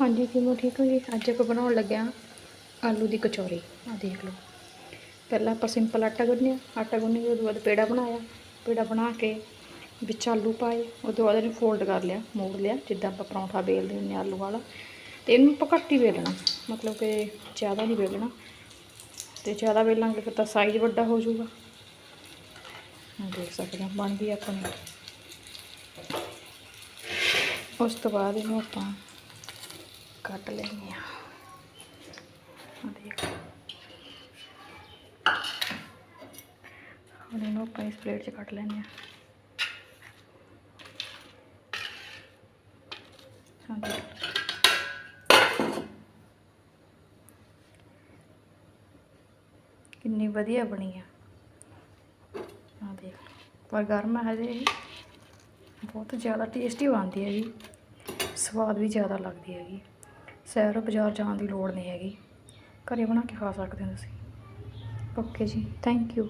ਹਾਂਜੀ ਕਿਵੇਂ ਠੀਕ ਹੋ ਜੀ। ਅੱਜ ਆਪਾਂ ਬਣਾਉਣ ਲੱਗਿਆ ਆਲੂ ਦੀ ਕਚੌਰੀ। ਆ ਦੇਖ ਲਓ। ਪਹਿਲਾਂ ਆਪਾਂ ਸਿੰਪਲ ਆਟਾ ਗੁੰਨਿਆ। ਆਟਾ ਗੁੰਨ ਕੇ ਉਹਦੇ ਬਾਅਦ ਪੇੜਾ ਬਣਾਇਆ। ਪੇੜਾ ਬਣਾ ਕੇ ਵਿੱਚ ਆਲੂ ਪਾਏ। ਉਹਦੇ ਬਾਅਦ ਇਹਨੂੰ ਫੋਲਡ ਕਰ ਲਿਆ, ਮੋੜ ਲਿਆ। ਜਿੱਦਾਂ ਆਪਾਂ ਪਰੌਂਠਾ ਵੇਲਦੇ ਹੁੰਦੇ ਹਾਂ, ਆਲੂ ਵਾਲਾ। ਤੇ ਇਹਨੂੰ ਆਪਾਂ ਘੱਟ ਹੀ ਵੇਲਣਾ। ਮਤਲਬ ਕਿ ਜ਼ਿਆਦਾ ਨਹੀਂ ਵੇਲਣਾ। ਤੇ ਜ਼ਿਆਦਾ ਵੇਲਾਂਗੇ ਫਿਰ ਤਾਂ ਸਾਈਜ਼ ਵੱਡਾ ਹੋ ਜਾਊਗਾ। ਦੇਖ ਸਕਦੇ ਹਾਂ, ਬਣ ਗਈ ਆਪਣੀ। ਉਸ ਤੋਂ ਬਾਅਦ ਇਹਨੂੰ ਆਪਾਂ ਕੱਟ ਲੈਂਦੇ ਆ ਆ ਹੁਣ ਇਹਨੂੰ ਆਪਾਂ ਇਸ ਪਲੇਟ 'ਚ ਕੱਟ ਲੈਂਦੇ ਆ ਹਾਂ ਕਿੰਨੀ ਵਧੀਆ ਬਣੀ ਆ। ਆ ਦੇਖ। ਪਰ ਗਰਮ ਹੈ ਹਜੇ ਬਹੁਤ ਜ਼ਿਆਦਾ ਟੇਸਟੀ ਬਣਦੀ ਹੈ ਜੀ। ਸਵਾਦ ਵੀ ਜ਼ਿਆਦਾ ਲੱਗਦੀ ਹੈਗੀ। ਸੈਰ ਬਾਜ਼ਾਰ ਜਾਣ ਦੀ ਲੋੜ ਨਹੀਂ ਹੈਗੀ। ਘਰੇ ਬਣਾ ਕੇ ਖਾ ਸਕਦੇ ਹੋ ਤੁਸੀਂ। ਓਕੇ ਜੀ ਥੈਂਕ ਯੂ